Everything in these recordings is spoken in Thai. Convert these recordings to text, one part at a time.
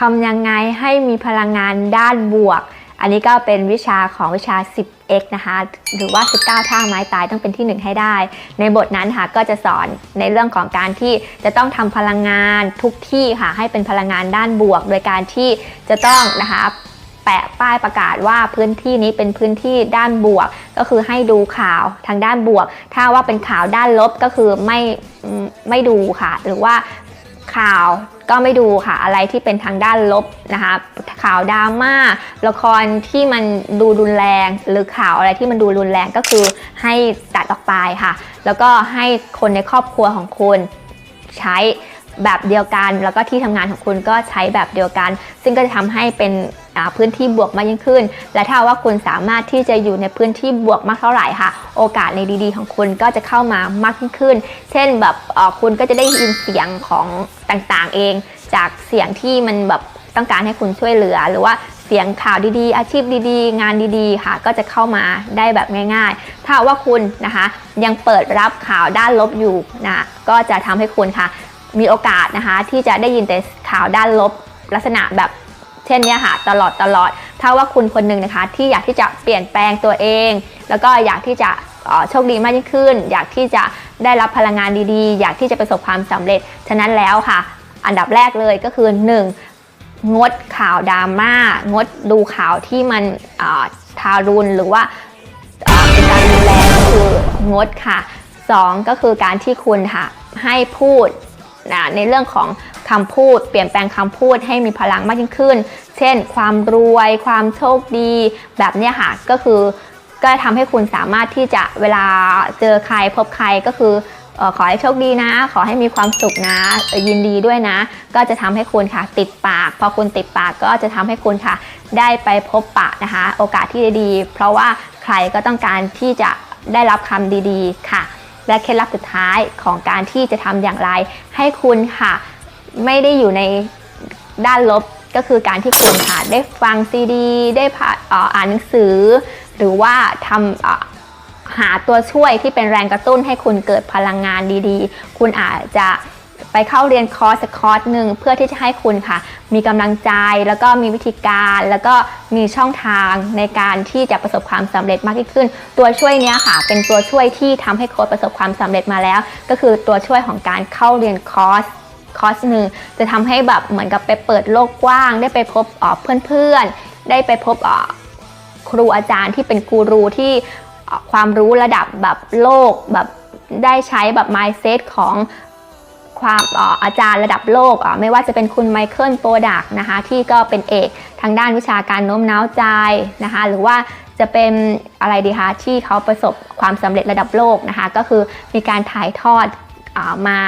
ทำยังไงให้มีพลังงานด้านบวก อันนี้ก็เป็นวิชาของวิชา 10x นะคะ หรือว่า 19 ท่าไม้ตายต้องเป็นที่ 1 ให้ได้ ในบทนั้นค่ะก็จะสอนในเรื่องของการที่จะต้องทำพลังงานทุกที่ค่ะให้เป็นพลังงานด้านบวก โดยการที่จะต้องนะคะแปะป้ายประกาศว่าพื้นที่นี้เป็นพื้นที่ด้านบวก ก็คือให้ดูข่าวทางด้านบวก ถ้าว่าเป็นข่าวด้านลบก็คือไม่ไม่ดูค่ะ หรือว่า ข่าวก็ไม่ดูค่ะ อะไรที่เป็นทางด้านลบนะคะข่าวดราม่าละครที่มันดูรุนแรง หรือข่าวอะไรที่มันดูรุนแรงก็คือให้ตัดออกไปค่ะ แล้วก็ให้คนในครอบครัวของคุณใช้แบบเดียวกัน แล้วก็ที่ทำงานของคุณก็ใช้แบบเดียวกัน ซึ่งก็จะทำให้เป็นาพื้นที่บวกมากยิ่งขึ้น และถ้าว่าคุณสามารถที่จะอยู่ในพื้นที่บวกมากเท่าไหร่ค่ะ โอกาสในดีๆ ของคุณก็จะเข้ามามากยิ่งขึ้น เช่นแบบคุณก็จะได้ยินเสียงของต่างๆเอง จากเสียงที่มันแบบต้องการให้คุณช่วยเหลือหรือว่าเสียงข่าวดีๆ อาชีพดีๆ งานดีๆ ค่ะ ก็จะเข้ามาได้แบบง่ายๆ ถ้าว่าคุณนะคะ ยังเปิดรับข่าวด้านลบอยู่นะก็จะทำให้คุณค่ะ มีโอกาสนะคะที่จะได้ยินแต่ข่าวด้านลบลักษณะแบบ ช่นเนี้ยค่ะตลอดตลอด ถ้าว่าคุณคนหนึ่งนะคะ ที่อยากที่จะเปลี่ยนแปลงตัวเอง แล้วก็อยากที่จะโชคดีมากยิ่งขึ้น อยากที่จะได้รับพลังงานดีๆ อยากที่จะประสบความสำเร็จ ฉะนั้นแล้วค่ะ อันดับแรกเลยก็คือ 1. งดข่าวดราม่างดดูข่าวที่มันทารุณหรือว่าเป็นการรุนแรงก็คืองดค่ะ 2 ก็คือการที่คุณค่ะให้พูด ในเรื่องของคำพูด เปลี่ยนแปลงคำพูดให้มีพลังมากยิ่งขึ้น เช่น ความรวย ความโชคดี แบบนี้ค่ะ ก็คือก็ทำให้คุณสามารถที่จะเวลาเจอใครพบใครก็คือขอให้โชคดีนะ ขอให้มีความสุขนะ ยินดีด้วยนะ ก็จะทำให้คุณค่ะติดปาก พอคุณติดปากก็จะทำให้คุณค่ะ ได้ไปพบปะนะคะ โอกาสที่ดี เพราะว่าใครก็ต้องการที่จะได้รับคำดีๆ ค่ะ และเคล็ดลับสุดท้ายของการที่จะทำอย่างไร ให้คุณค่ะ ไม่ได้อยู่ในด้านลบก็คือการที่คุณค่ะได้ฟังซีดี ได้อ่านหนังสือ หรือว่าทำหาตัวช่วยที่เป็นแรงกระตุ้นให้คุณเกิดพลังงานดีๆ คุณอาจจะ ไปเข้าเรียนคอร์สคอร์สหนึ่งเพื่อที่จะให้คุณค่ะ มีกำลังใจแล้วก็มีวิธีการแล้วก็มีช่องทางในการที่จะประสบความสำเร็จมากยิ่งขึ้น ตัวช่วยเนี้ยค่ะ เป็นตัวช่วยที่ทำให้โค้ชประสบความสำเร็จมาแล้ว ก็คือตัวช่วยของการเข้าเรียนคอร์สคอร์สหนึ่งจะทำให้แบบเหมือนกับไปเปิดโลกกว้าง ได้ไปพบเพื่อนๆ ได้ไปพบครูอาจารย์ที่เป็นกูรูที่ความรู้ระดับแบบโลกแบบได้ใช้แบบ mindset ของ ความออาจารย์ระดับโลกอะไม่ว่าจะเป็นคุณไมเคิลโปรดักนะคะที่ก็เป็นเอกทางด้านวิชาการโน้มน้าวใจนะคะหรือว่าจะเป็นอะไรดีคะที่เขาประสบความสำเร็จระดับโลกนะคะก็คือมีการถ่ายทอดอ่ามา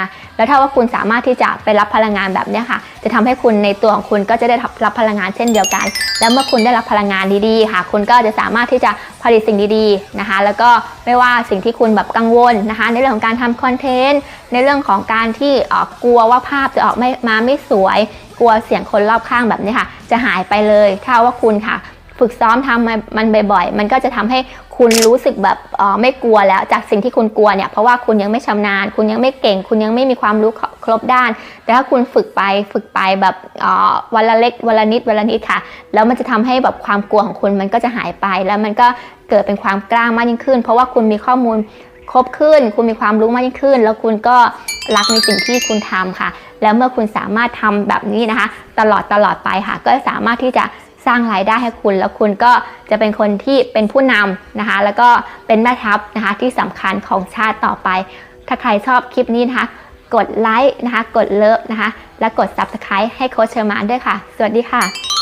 แล้วถ้าว่าคุณสามารถที่จะไปรับพลังงานแบบนี้ค่ะ จะทำให้คุณในตัวของคุณก็จะได้รับพลังงานเช่นเดียวกัน แล้วเมื่อคุณได้รับพลังงานดีๆค่ะ คุณก็จะสามารถที่จะผลิตสิ่งดีๆนะคะ แล้วก็ไม่ว่าสิ่งที่คุณแบบกังวลนะคะ ในเรื่องของการทำคอนเทนต์ในเรื่องของการที่เออกลัวว่าภาพจะออกไม่มาไม่สวย กลัวเสียงคนรอบข้างแบบนี้ค่ะ จะหายไปเลยถ้าว่าคุณค่ะ ฝึกซ้อมทำมันมันบ่อยๆ มันก็จะทำให้คุณรู้สึกแบบอ่อไม่กลัวแล้วจากสิ่งที่คุณกลัวเนี่ย เพราะว่าคุณยังไม่ชำนาญ คุณยังไม่เก่ง คุณยังไม่มีความรู้ครบด้าน แต่ถ้าคุณฝึกไปฝึกไปแบบอ่อวันละเล็กวันละนิดวันละนิดค่ะ แล้วมันจะทำให้แบบความกลัวของคุณมันก็จะหายไป แล้วมันก็เกิดเป็นความกล้ามากยิ่งขึ้น เพราะว่าคุณมีข้อมูลครบขึ้น คุณมีความรู้มากยิ่งขึ้น แล้วคุณก็รักในสิ่งที่คุณทำค่ะ แล้วเมื่อคุณสามารถทำแบบนี้นะคะ ตลอดตลอดไปค่ะ ก็สามารถที่จะ สร้างรายได้ให้คุณ แล้วคุณก็จะเป็นคนที่เป็นผู้นำนะคะ แล้วก็เป็นแม่ทัพนะคะที่สำคัญของชาติต่อไป ถ้าใครชอบคลิปนี้นะคะ กดไลค์นะคะ กดเลิฟนะคะ และกด Subscribe ให้โค้ชเชอร์มานด้วยค่ะ สวัสดีค่ะ